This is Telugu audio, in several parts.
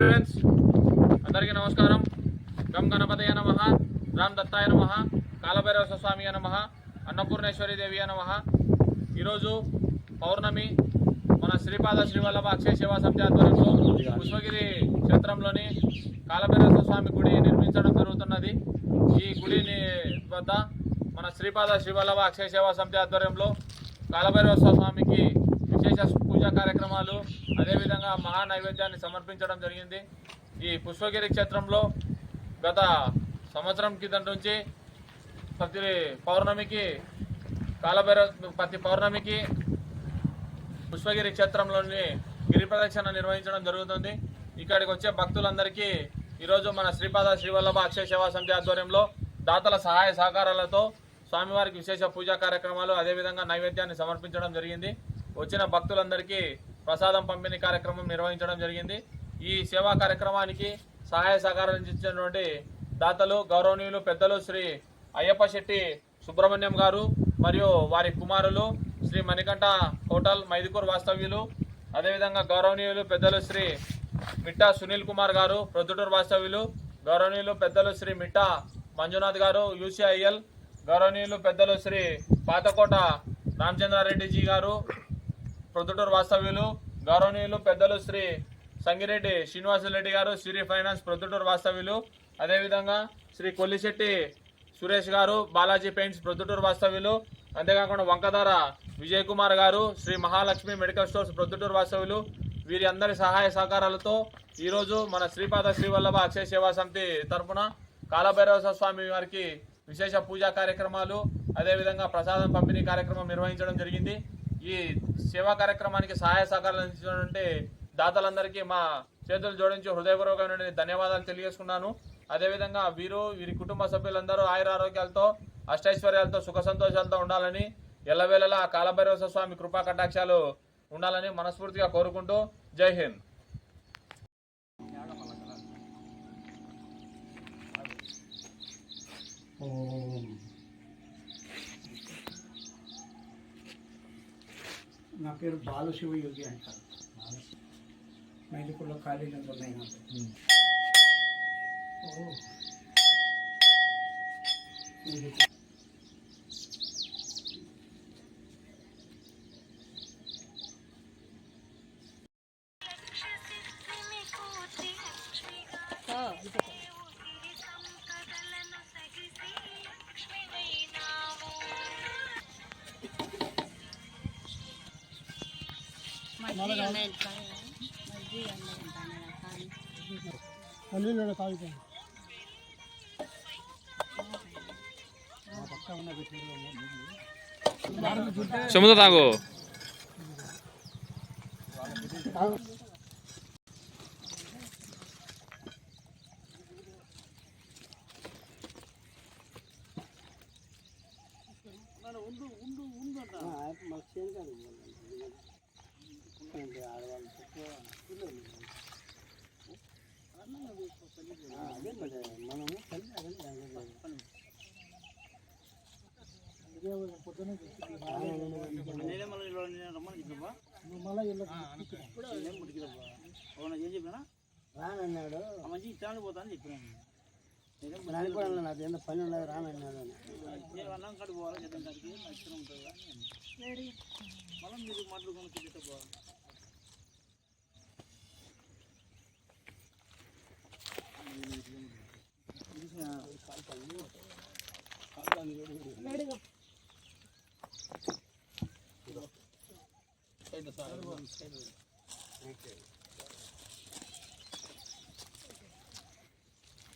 ఫ్రెండ్స్ అందరికీ నమస్కారం. గం గణపతయ నమ రామ్ దత్తాయ నమ కాలభైరవ స్వామి నమ అన్నపూర్ణేశ్వరి దేవి నమ. ఈరోజు పౌర్ణమి మన శ్రీపాద శ్రీవల్లభ అక్షయ సేవా సమితి ఆధ్వర్యంలో పుష్పగిరి క్షేత్రంలోని కాలభైరవ స్వామి గుడి నిర్మించడం జరుగుతున్నది. ఈ గుడిని వద్ద మన శ్రీపాద శ్రీవల్లభ అక్షయ సేవా సమితి ఆధ్వర్యంలో కాలభైరవ స్వామికి విశేష పూజా కార్యక్రమాలు అదేవిధంగా మహా నైవేద్యాన్ని సమర్పించడం జరిగింది. ఈ పుష్పగిరి క్షేత్రంలో గత సంవత్సరం కింద నుంచి ప్రతి పౌర్ణమికి కాలభైర ప్రతి పౌర్ణమికి పుష్పగిరి క్షేత్రంలోని గిరి ప్రదక్షిణ నిర్వహించడం జరుగుతుంది. ఇక్కడికి వచ్చే భక్తులందరికీ ఈరోజు మన శ్రీపాద శ్రీవల్లభ అక్షయ సేవా సమితి ఆధ్వర్యంలో దాతల సహాయ సహకారాలతో స్వామివారికి విశేష పూజా కార్యక్రమాలు అదేవిధంగా నైవేద్యాన్ని సమర్పించడం జరిగింది. వచ్చిన భక్తులందరికీ ప్రసాదం పంపిణీ కార్యక్రమం నిర్వహించడం జరిగింది. ఈ సేవా కార్యక్రమానికి సహాయ సహకారం ఇచ్చినటువంటి దాతలు గౌరవనీయులు పెద్దలు శ్రీ అయ్యప్ప శెట్టి సుబ్రహ్మణ్యం గారు మరియు వారి కుమారులు శ్రీ మణికంఠ హోటల్ మైదుకూర్ వాస్తవ్యులు అదేవిధంగా గౌరవనీయులు పెద్దలు శ్రీ మిట్టా సునీల్ కుమార్ గారు ప్రొద్దుటూరు వాస్తవ్యులు గౌరవనీయులు పెద్దలు శ్రీ మిట్టా మంజునాథ్ గారు యూసీఐఎల్ గౌరవనీయులు పెద్దలు శ్రీ పాతకోట రామచంద్రారెడ్డిజీ గారు ప్రొద్దుటూరు వాస్తవ్యులు గౌరవనీయులు పెద్దలు శ్రీ సంగిరెడ్డి శ్రీనివాసరెడ్డి గారు సిరి ఫైనాన్స్ ప్రొద్దుటూరు వాస్తవ్యులు. అదేవిధంగా శ్రీ కొల్లిశెట్టి సురేష్ గారు బాలాజీ పెయింట్స్ ప్రొద్దుటూరు వాస్తవ్యులు. అంతేకాకుండా వంకధార విజయ్ కుమార్ గారు శ్రీ మహాలక్ష్మి మెడికల్ స్టోర్స్ ప్రొద్దుటూరు వాస్తవ్యులు. వీరి అందరి సహాయ సహకారాలతో ఈరోజు మన శ్రీపాద శ్రీవల్లభ అక్షయ సేవా సమితి తరపున కాలభైరవ స్వామి వారికి విశేష పూజా కార్యక్రమాలు అదేవిధంగా ప్రసాదం పంపిణీ కార్యక్రమం నిర్వహించడం జరిగింది. ఈ సేవా కార్యక్రమానికి సహాయ సహకారాలు అందించినటువంటి దాతలందరికీ మా చేతులు జోడించి హృదయపూర్వకమైన ధన్యవాదాలు తెలియజేసుకున్నాను. అదేవిధంగా వీరు వీరి కుటుంబ సభ్యులందరూ ఆయుర ఆరోగ్యాలతో అష్టైశ్వర్యాలతో సుఖ సంతోషాలతో ఉండాలని ఎల్లవేళలా కాలభైరవ స్వామి కృపా కటాక్షాలు ఉండాలని మనస్ఫూర్తిగా కోరుకుంటూ జై హింద్. ఓం నా పేరు బాలశివ యోగి అంటారు. మైలుపూర్లో ఖాళీ ఉన్నాయి నాకు పల్లీలో తాగుతాను సముద్ర తాగు. கொண்டாந்து போதான்னு சிக்கிறேன் நலிப்படம் அது என்ன பன்னெண்டு ராமாயணம் வெள்ளாங்காடு போகிறோம் எத்தனை இருக்குது நட்சத்திரம் சரி. மலம் மீது மாட்டுக்கணும் சொல்லிட்டு போகிறோம் சைடு சார் சைடு. ஓகே.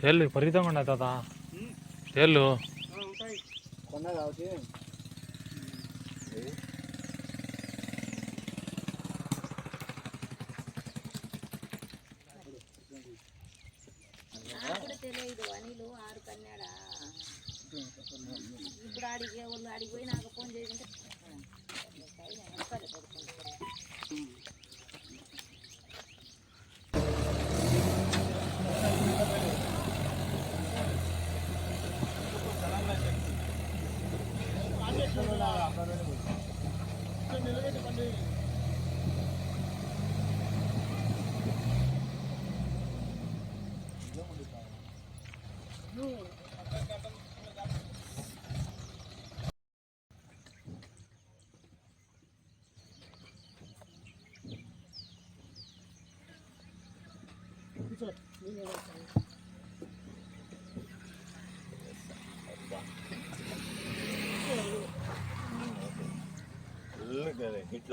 తేళ్ళు విపరీతంగా ఉన్నాయి తాత. తేళ్ళు. కాబట్టి తెలియదు అనిలు ఆరు ఇప్పుడు అడిగే వాళ్ళు అడిగిపోయి నాకు ఫోన్ చేసింటే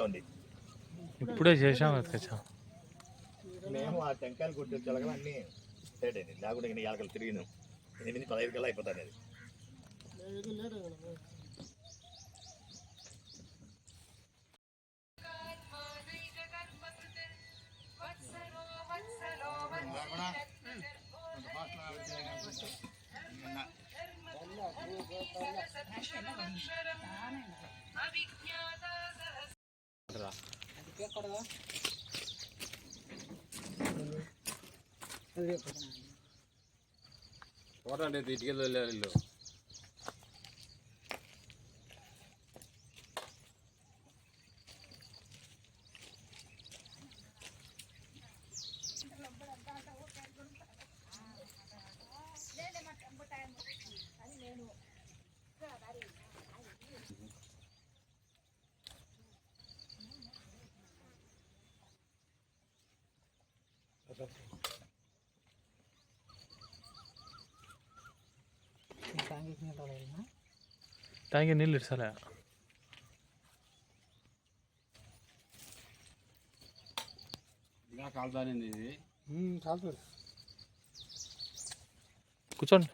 ఉంది ఇప్పుడే చేసాం కదా మేము ఆ టెంకాయలు కొట్టి తెలగలు అన్ని సెట్ అయింది లేకుంటే ఇంకా ఎలకలు తిరిగిను ఎనిమిది పదహైదు కల్లా అయిపోతాను అది చూడండి ఇటుకెళ్ళి వెళ్ళారు వీళ్ళు ట్యాంక్ నీళ్ళు ఇడ్సలే కాలుతుంది కూర్చోండి.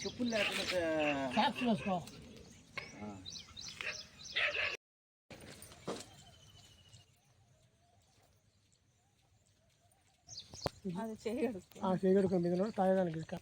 చెప్పులు లేకుండా క్యాప్స్ వేసుకో. ఆ చేయగడు మీద తాగడానికి పని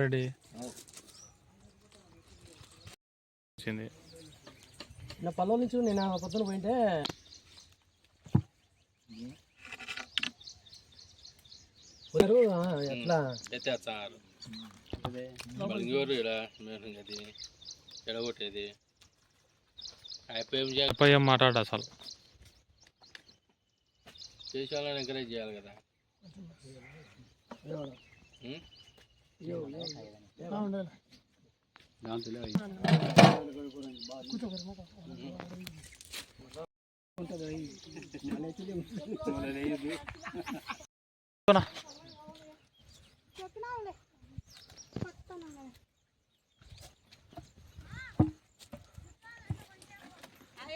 రెడీ. వచ్చింది. నా పల్లె నుంచి నేను పొద్దున పోయింటే ఎట్లా? ఇంకోరు ఎడగొట్టేది. అయిపోయి మాట్లాడు అసలు. చేసేవాళ్ళని ఎంకరేజ్ చేయాలి కదా. దాంట్లో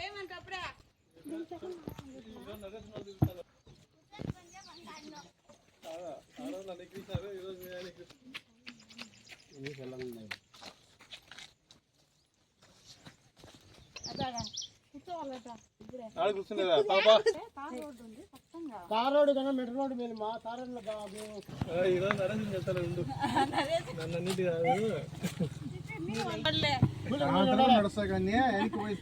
ఏమంటే అప్పుడే? తార్ రోడ్డు కన్నా మెట్రో రోడ్డు మేలుమా తార్ రోడ్ల బాబు ఈరోజు నరేంద్ర చెప్తాను ఉండు నన్ను అన్నిటిగా నడుస్తా కానీ వెనక్కి పోయి